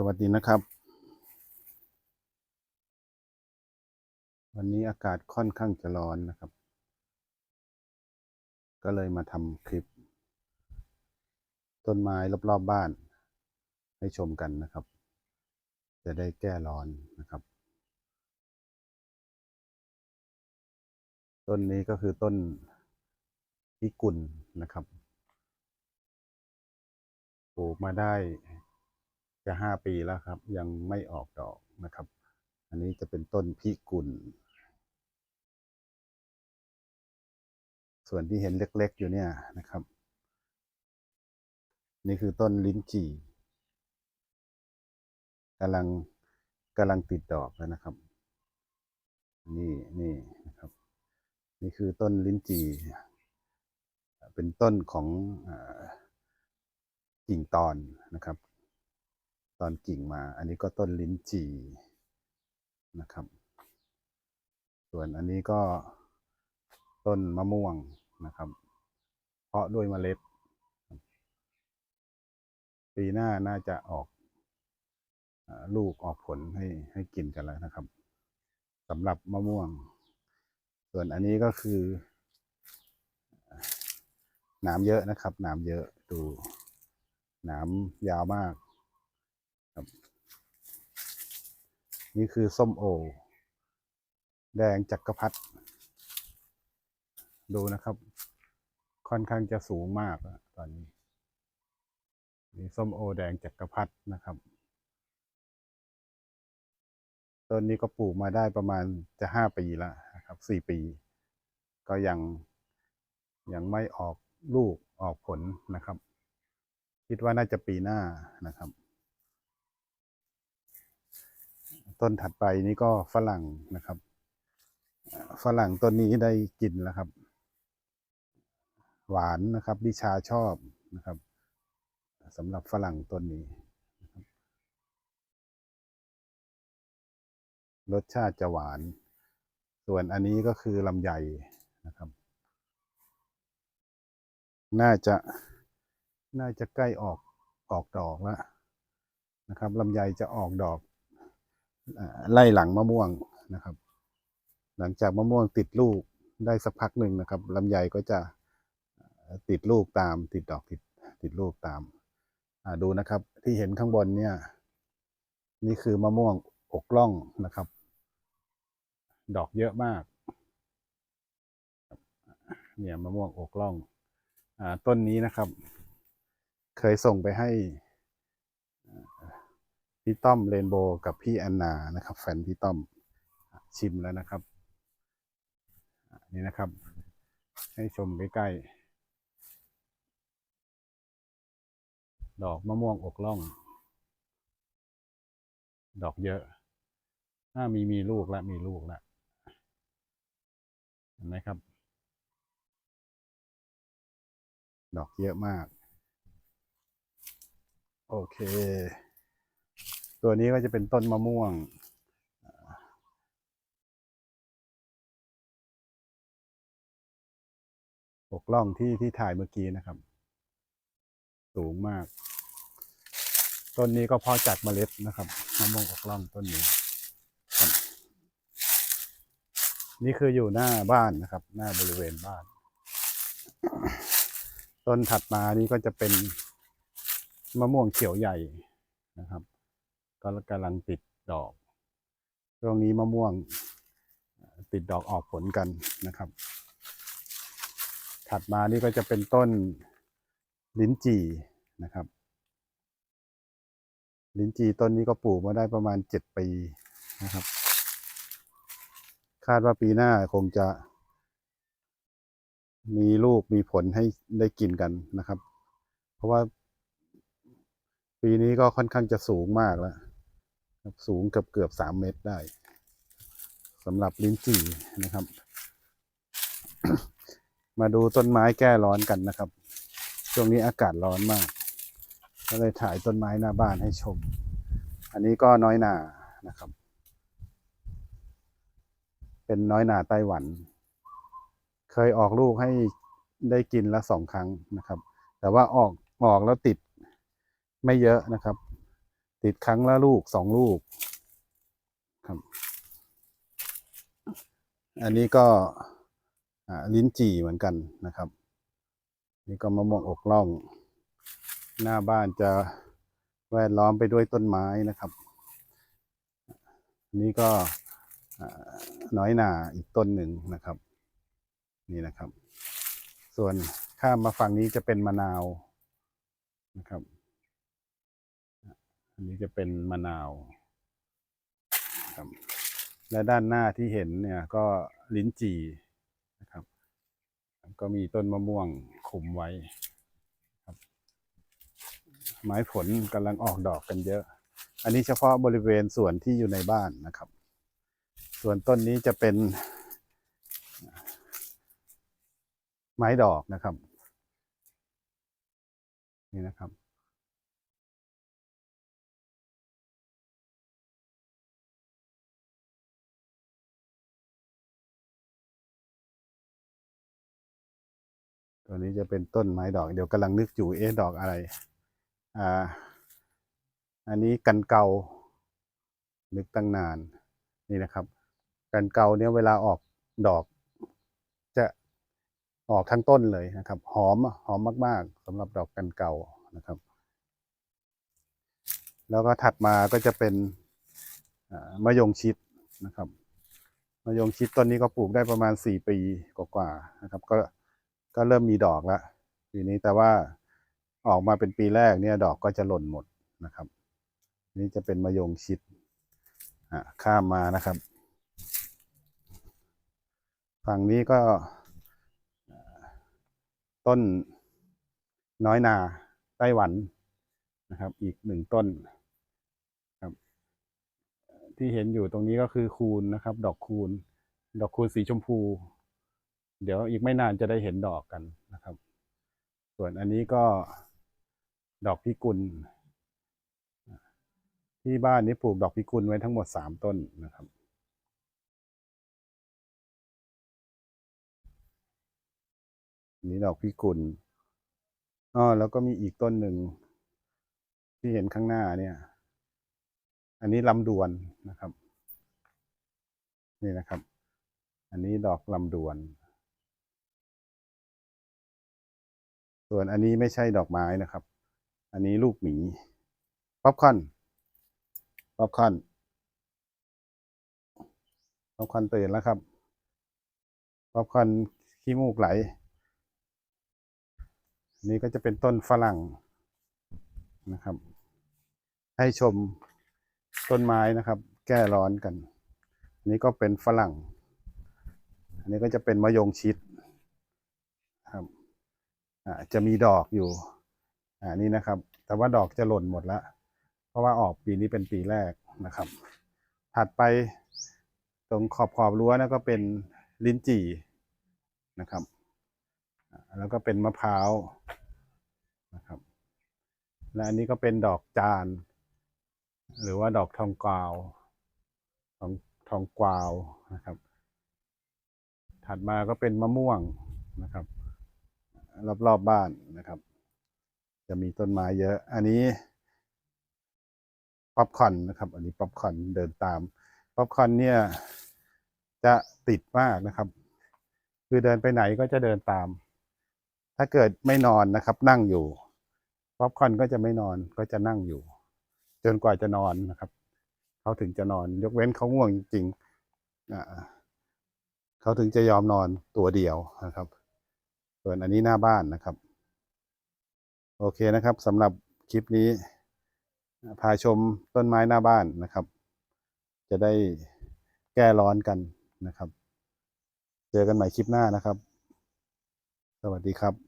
สวัสดีนะครับ วันนี้อากาศค่อนข้างจะร้อนนะครับ ก็เลยมาทำคลิป ต้นไม้รอบๆบบ้าน ให้ชมกันนะครับ จะได้แก้ร้อนนะครับ ต้นนี้ก็คือต้นพิกุลนะครับ ปลูกมาได้ จะห้าปีแล้วครับ ยังไม่ออกดอกนะครับ อันนี้จะเป็นต้นพิกุล ส่วนที่เห็นเล็กๆอยู่เนี่ยนะครับ นี่คือต้นลิ้นจี่กำลังกำลังติดดอกแล้วนะครับ นี่นี่นะครับ นี่คือต้นลิ้นจี่เป็นต้นของกิ่งตอนนะครับ ตอนกิ่งมา อันนี้ก็ต้นลิ้นจี่นะครับ ส่วนอันนี้ก็ต้นมะม่วงนะครับ เพาะด้วยเมล็ด ปีหน้าน่าจะออกลูกออกผลให้ให้กินกันแล้วนะครับสำหรับมะม่วง ส่วนอันนี้ก็คือหนามเยอะนะครับหนามเยอะดูหนามยาวมาก ครับ นี่คือส้มโอ แดงจักรพรรดิดูนะครับ ค่อนข้างจะสูงมากอะตอนนี้มีส้มโอแดงจักรพรรดินะครับต้นนี้ก็ปลูกมาได้ประมาณจะห้าปีแล้วนะครับสี่ปี ก็ยังยังไม่ออกลูกออกผลนะครับ คิดว่าน่าจะปีหน้านะครับ ต้นถัดไปนี่ก็ฝรั่งนะครับ ฝรั่งต้นนี้ได้กินแล้วครับ หวานนะครับดิชาชอบนะครับสำหรับฝรั่งต้นนี้ รสชาติจะหวาน ส่วนอันนี้ก็คือลำไยนะครับ น่าจะน่าจะใกล้ออกออกดอกแล้วนะครับลำไยจะออกดอก ไล่หลังมะม่วงนะครับ หลังจากมะม่วงติดลูกได้สักพักหนึ่งนะครับลำไยก็จะติดลูกตาม ติดดอกติดติดลูกตามดูนะครับ ที่เห็นข้างบนเนี่ย นี่คือมะม่วงอกล่องนะครับ ดอกเยอะมาก เนี่ยมะม่วงอกล่องอต้นนี้นะครับ เคยส่งไปให้ พี่ต้อมเรนโบว์กับพี่แอนนานะครับ แฟนพี่ต้อมชิมแล้วนะครับ นี่นะครับ ให้ชมใกล้ๆดอกมะม่วงอกล่อง ดอกเยอะถ้ามีมีลูกแล้วมีลูกแล้วเห็นไหมครับ ดอกเยอะมาก โอเค ตัวนี้ก็จะเป็นต้นมะม่วงออกล่องที่ที่ถ่ายเมื่อกี้นะครับ สูงมาก ต้นนี้ก็พาะจากเมล็ดนะครับมะม่วงอกล่องต้นนี้ นี่คืออยู่หน้าบ้านนะครับ หน้าบริเวณบ้าน ต้นถัดมานี่ก็จะเป็นมะม่วงเขียวใหญ่นะครับ ก็กำลังติดดอก ช่วงนี้มะม่วงติดดอกออกผลกันนะครับ ถัดมานี่ก็จะเป็นต้นลิ้นจี่นะครับ ลิ้นจี่ต้นนี้ก็ปลูกมาได้ประมาณเจ็ดปีนะครับ คาดว่าปีหน้าคงจะ มีลูกมีผลให้ได้กินกันนะครับ เพราะว่าปีนี้ก็ค่อนข้างจะสูงมากแล้ว สูงเกือบเกือบสามเมตรได้สำหรับลิ้นจี่นะครับ มาดูต้นไม้แก้ร้อนกันนะครับ ช่วงนี้อากาศร้อนมาก ก็เลยถ่ายต้นไม้หน้าบ้านให้ชม อันนี้ก็น้อยหนานะครับ เป็นน้อยหนาไต้หวัน เคยออกลูกให้ได้กินละสองครั้งนะครับ แต่ว่าออกออกแล้วติดไม่เยอะนะครับ ติดครั้งละลูกสองลูกครับ อันนี้ก็ลิ้นจี่เหมือนกันนะครับ นี่ก็มะม่วงอกล่อง หน้าบ้านจะแวดล้อมไปด้วยต้นไม้นะครับ นี่ก็น้อยหนาอีกต้นหนึ่งนะครับ นี่นะครับ ส่วนข้ามมาฝั่งนี้จะเป็นมะนาวนะครับ อันนี้จะเป็นมะนาวครับและด้านหน้าที่เห็นเนี่ยก็ลิ้นจี่นะครับ ก็มีต้นมะม่วงขุมไว้ครับ ไม้ผลกำลังออกดอกกันเยอะ อันนี้เฉพาะบริเวณส่วนที่อยู่ในบ้านนะครับ ส่วนต้นนี้จะเป็น ไม้ดอกนะครับ นี่นะครับ ตัวนี้จะเป็นต้นไม้ดอก เดี๋ยวกำลังนึกอยู่เอ๊ะดอกอะไร อ่า อันนี้กันเกานึกตั้งนานนี่นะครับ กันเกาเนี่ยเวลาออกดอก จะออกทั้งต้นเลยนะครับ หอมหอมมากๆสำหรับดอกกันเกานะครับ แล้วก็ถัดมาก็จะเป็นมะยงชิดนะครับมะยงชิดต้นนี้ก็ปลูกได้ประมาณสี่ปีกว่าๆนะครับ ก็ ก็เริ่มมีดอกแล้วปีนี้แต่ว่าออกมาเป็นปีแรกเนี่ยดอกก็จะหล่นหมดนะครับ นี่จะเป็นมะยงชิดข้ามมานะครับ ฝั่งนี้ก็ต้นน้อยนาไต้หวันนะครับ อีกหนึ่งต้นครับ ที่เห็นอยู่ตรงนี้ก็คือคูณนะครับ ดอกคูณ ดอกคูณสีชมพู เดี๋ยวอีกไม่นานจะได้เห็นดอกกันนะครับ ส่วนอันนี้ก็ดอกพิกุล ที่บ้านนี้ปลูกดอกพิกุลไว้ทั้งหมดสามต้นนะครับนนี้ดอกพิกุลอ๋อแล้วก็มีอีกต้นหนึ่งที่เห็นข้างหน้าเนี่ย อันนี้ลำดวนนะครับ นี่นะครับ อันนี้ดอกลำดวน ส่วนอันนี้ไม่ใช่ดอกไม้นะครับ อันนี้ลูกหมีป๊อปคอนป๊อปคอนป๊อปคอนตื่นแล้วครับป๊อปคอนขี้มูกไหลนี่ก็จะเป็นต้นฝรั่งนะครับ ให้ชมต้นไม้นะครับ แก้ร้อนกัน อันนี้ก็เป็นฝรั่ง อันนี้ก็จะเป็นมะยงชิด จะมีดอกอยู่อ่านี่นะครับ แต่ว่าดอกจะหล่นหมดแล้วเพราะว่าออกปีนี้เป็นปีแรกนะครับ ถัดไปตรงขอบขอบรั้วนะก็เป็นลิ้นจี่นะครับ แล้วก็เป็นมะพร้าวนะครับ และอันนี้ก็เป็นดอกจาน หรือว่าดอกทองกวาวทองทองกวาวนะครับ ถัดมาก็เป็นมะม่วงนะครับ รอบๆบบ้านนะครับ จะมีต้นไม้เยอะ อันนี้ป๊อปคอนนะครับ อันนี้ป๊อปคอนเดินตามป๊อปคอนเนี่ยจะติดมากนะครับ คือเดินไปไหนก็จะเดินตาม ถ้าเกิดไม่นอนนะครับ นั่งอยู่ป๊อปคอนก็จะไม่นอนก็จะนั่งอยู่ จนกว่าจะนอนนะครับเขาถึงจะนอน ยกเว้นเขาง่วงจริงๆเขาถึงจะยอมนอนตัวเดียวนะครับ ส่วนอันนี้หน้าบ้านนะครับ โอเคนะครับสำหรับคลิปนี้ พาชมต้นไม้หน้าบ้านนะครับ จะได้แก้ร้อนกันนะครับ เจอกันใหม่คลิปหน้านะครับ สวัสดีครับ